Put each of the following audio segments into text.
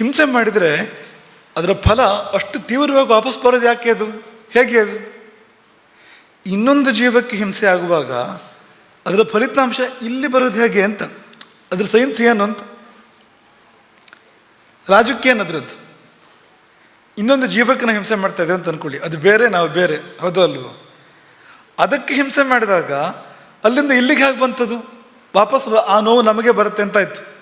ಹಿಂಸೆ ಮಾಡಿದರೆ ಅದರ ಫಲ ಅಷ್ಟು ತೀವ್ರವಾಗಿ ವಾಪಸ್ ಬರೋದು ಯಾಕೆ ಅದು? ಹೇಗೆ ಅದು? ಇನ್ನೊಂದು ಜೀವಕ್ಕೆ ಹಿಂಸೆ ಆಗುವಾಗ ಅದರ ಫಲಿತಾಂಶ ಇಲ್ಲಿ ಬರೋದು ಹೇಗೆ ಅಂತ, ಅದ್ರ ಸೈನ್ಸ್ ಏನು ಅಂತ? ರಾಜಕೀಯ ಅದರದ್ದು ಇನ್ನೊಂದು ಜೀವಕ್ಕೆ ಹಿಂಸೆ ಮಾಡ್ತಾ ಇದ್ದೇವೆ ಅಂತ ಅನ್ಕೊಳ್ಳಿ. ಅದು ಬೇರೆ, ನಾವು ಬೇರೆ. ಹೌದು ಅಲ್ವೋ? ಅದಕ್ಕೆ ಹಿಂಸೆ ಮಾಡಿದಾಗ ಅಲ್ಲಿಂದ ಇಲ್ಲಿಗೆ ಹೇಗೆ ಬಂತದು? ವಾಪಸ್ ಆ ನೋವು ನಮಗೆ ಬರುತ್ತೆ ಅಂತಾಯ್ತು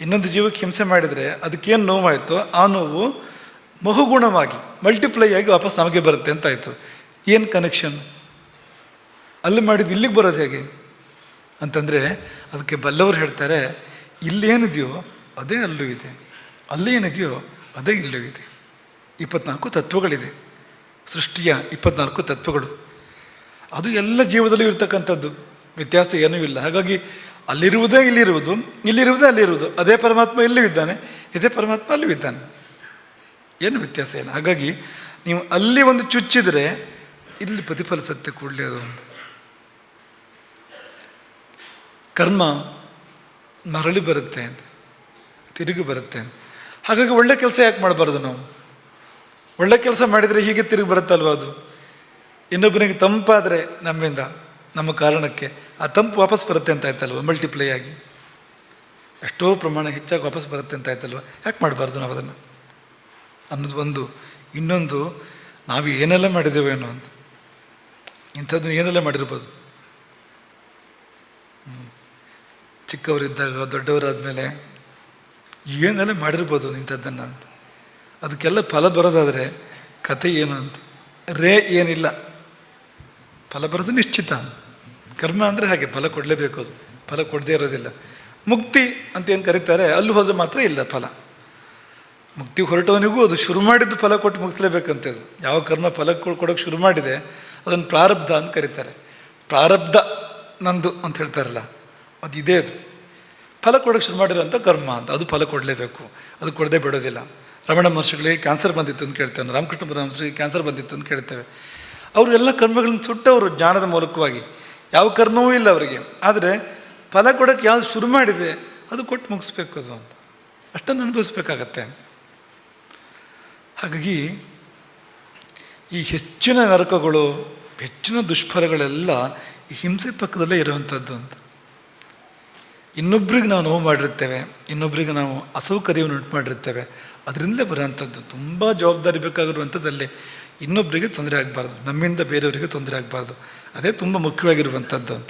ಇನ್ನೊಂದು ಜೀವಕ್ಕೆ ಹಿಂಸೆ ಮಾಡಿದರೆ ಅದಕ್ಕೇನು ನೋವಾಯಿತು ಆ ನೋವು ಬಹುಗುಣವಾಗಿ ಮಲ್ಟಿಪ್ಲೈ ಆಗಿ ವಾಪಸ್ ನಮಗೆ ಬರುತ್ತೆ ಅಂತಾಯ್ತು ಏನು ಕನೆಕ್ಷನ್ ಅಲ್ಲಿ ಮಾಡಿದ್ದು ಇಲ್ಲಿಗೆ ಬರೋದು ಹೇಗೆ? ಅಂತಂದರೆ, ಅದಕ್ಕೆ ಬಲ್ಲವರು ಹೇಳ್ತಾರೆ, ಇಲ್ಲೇನಿದೆಯೋ ಅದೇ ಅಲ್ಲೂ ಇದೆ. ಅಲ್ಲಿ ಏನಿದೆಯೋ ಅದೇ ಇಲ್ಲೂ ಇದೆ. ಇಪ್ಪತ್ನಾಲ್ಕು ತತ್ವಗಳಿದೆ. ಸೃಷ್ಟಿಯ ಇಪ್ಪತ್ನಾಲ್ಕು ತತ್ವಗಳು. ಅದು ಎಲ್ಲ ಜೀವದಲ್ಲೂ ಇರ್ತಕ್ಕಂಥದ್ದು. ವ್ಯತ್ಯಾಸ ಏನೂ ಇಲ್ಲ. ಹಾಗಾಗಿ ಅಲ್ಲಿರುವುದೇ ಇಲ್ಲಿರುವುದು, ಇಲ್ಲಿರುವುದೇ ಅಲ್ಲಿರುವುದು. ಅದೇ ಪರಮಾತ್ಮ ಇಲ್ಲೂ ಇದ್ದಾನೆ, ಇದೇ ಪರಮಾತ್ಮ ಅಲ್ಲೂ ಇದ್ದಾನೆ. ಏನು ವ್ಯತ್ಯಾಸ ಏನು ಹಾಗಾಗಿ ನೀವು ಅಲ್ಲಿ ಒಂದು ಚುಚ್ಚಿದರೆ ಇಲ್ಲಿ ಪ್ರತಿಫಲಿಸುತ್ತೆ ಕೂಡಲೇ ಅದು ಒಂದು ಕರ್ಮ ಮರಳಿ ಬರುತ್ತೆ ಅಂತ, ತಿರುಗಿ ಬರುತ್ತೆ ಅಂತ. ಹಾಗಾಗಿ ಒಳ್ಳೆ ಕೆಲಸ ಯಾಕೆ ಮಾಡಬಾರ್ದು ನಾವು? ಒಳ್ಳೆ ಕೆಲಸ ಮಾಡಿದರೆ ಹೀಗೆ ತಿರುಗಿ ಬರುತ್ತಲ್ವ ಅದು? ಇನ್ನೊಬ್ಬನಿಗೆ ತಂಪಾದರೆ ನಮ್ಮಿಂದ. ನಮ್ಮ ಕಾರಣಕ್ಕೆ ಆ ತಂಪು ವಾಪಸ್ ಬರುತ್ತೆ ಅಂತ ಆಯ್ತಲ್ವ? ಮಲ್ಟಿಪ್ಲೈ ಆಗಿ. ಎಷ್ಟೋ ಪ್ರಮಾಣ ಹೆಚ್ಚಾಗಿ ವಾಪಸ್ ಬರುತ್ತೆ ಅಂತ ಆಯ್ತಲ್ವ? ಯಾಕೆ ಮಾಡಬಾರ್ದು ನಾವು ಅದನ್ನು? ಅನ್ನೋದು ಒಂದು. ಇನ್ನೊಂದು, ನಾವು ಏನೆಲ್ಲ ಮಾಡಿದ್ದೇವೆ ಏನೋ ಅಂತ ಇಂಥದ್ದನ್ನು ಏನೆಲ್ಲ ಮಾಡಿರ್ಬೋದು? ಚಿಕ್ಕವರಿದ್ದಾಗ ಚಿಕ್ಕವರಿದ್ದಾಗ, ದೊಡ್ಡವರಾದ್ಮೇಲೆ ಏನೆಲ್ಲ ಮಾಡಿರ್ಬೋದು ಇಂಥದ್ದನ್ನು ಅಂತ. ಅದಕ್ಕೆಲ್ಲ ಫಲ ಬರೋದಾದರೆ ಕತೆ ಏನು ಅಂತ? ರೇ ಏನಿಲ್ಲ. ಫಲ ಬರೋದು ನಿಶ್ಚಿತ. ಕರ್ಮ ಅಂದರೆ ಹಾಗೆ ಫಲ ಕೊಡಲೇಬೇಕು ಅದು. ಫಲ ಕೊಡದೇ ಇರೋದಿಲ್ಲ. ಮುಕ್ತಿ ಅಂತ ಏನು ಕರೀತಾರೆ, ಅಲ್ಲಿ ಹೋದರೆ ಮಾತ್ರ ಇಲ್ಲ ಫಲ. ಮುಕ್ತಿ ಹೊರಟವನಿಗೂ ಅದು ಶುರು ಮಾಡಿದ್ದು ಫಲ ಕೊಟ್ಟು ಮುಗಿಸ್ಲೇಬೇಕಂತೆ ಅದು. ಯಾವ ಕರ್ಮ ಫಲ ಕೊಡೋಕೆ ಶುರು ಮಾಡಿದೆ, ಅದನ್ನು ಪ್ರಾರಬ್ಧ ಅಂತ ಕರೀತಾರೆ. ಪ್ರಾರಬ್ಧ ನಂದು ಅಂತ ಹೇಳ್ತಾರಲ್ಲ, ಅದು ಇದೇ ಅದು. ಫಲ ಕೊಡೋಕೆ ಶುರು ಮಾಡಿರೋಂಥ ಕರ್ಮ ಅಂತ, ಅದು ಫಲ ಕೊಡಲೇಬೇಕು. ಅದು ಕೊಡದೆ ಬಿಡೋದಿಲ್ಲ. ರಮಣ ಮಹರ್ಷಿಗಳಿಗೆ ಕ್ಯಾನ್ಸರ್ ಬಂದಿತ್ತು ಅಂತ ಕೇಳ್ತೇವೆ ರಾಮಕೃಷ್ಣ ಪರಮಹಂಸರಿಗೆ ಕ್ಯಾನ್ಸರ್ ಬಂದಿತ್ತು ಅಂತ ಕೇಳ್ತೇವೆ. ಅವರು ಎಲ್ಲ ಕರ್ಮಗಳನ್ನು ಸುಟ್ಟವರು ಜ್ಞಾನದ ಮೂಲಕವಾಗಿ. ಯಾವ ಕರ್ಮವೂ ಇಲ್ಲ ಅವರಿಗೆ. ಆದರೆ ಫಲ ಕೊಡೋಕ್ಕೆ ಯಾವ್ದು ಶುರು ಮಾಡಿದೆ ಅದು ಕೊಟ್ಟು ಮುಗಿಸ್ಬೇಕು ಅದು ಅಂತ. ಅಷ್ಟನ್ನು ಅನುಭವಿಸ್ಬೇಕಾಗತ್ತೆ. ಹಾಗಾಗಿ ಈ ಹೆಚ್ಚಿನ ನರಕಗಳು, ಹೆಚ್ಚಿನ ದುಷ್ಫಲಗಳೆಲ್ಲ ಈ ಹಿಂಸೆ ಪಕ್ಕದಲ್ಲೇ ಇರುವಂಥದ್ದು ಅಂತ. ಇನ್ನೊಬ್ರಿಗೆ ನಾವು ನೋವು ಮಾಡಿರ್ತೇವೆ, ಇನ್ನೊಬ್ರಿಗೆ ನಾವು ಅಸೌಕರ್ಯವನ್ನು ಉಂಟು ಮಾಡಿರ್ತೇವೆ, ಅದರಿಂದಲೇ ಬರುವಂಥದ್ದು ತುಂಬ ಜವಾಬ್ದಾರಿ ಬೇಕಾಗಿರುವಂಥದ್ದಲ್ಲಿ ಇನ್ನೊಬ್ಬರಿಗೆ ತೊಂದರೆ ಆಗಬಾರ್ದು. ನಮ್ಮಿಂದ ಬೇರೆಯವರಿಗೆ ತೊಂದರೆ ಆಗಬಾರ್ದು. ಅದೇ ತುಂಬ ಮುಖ್ಯವಾಗಿರುವಂಥದ್ದು ಅಂತ.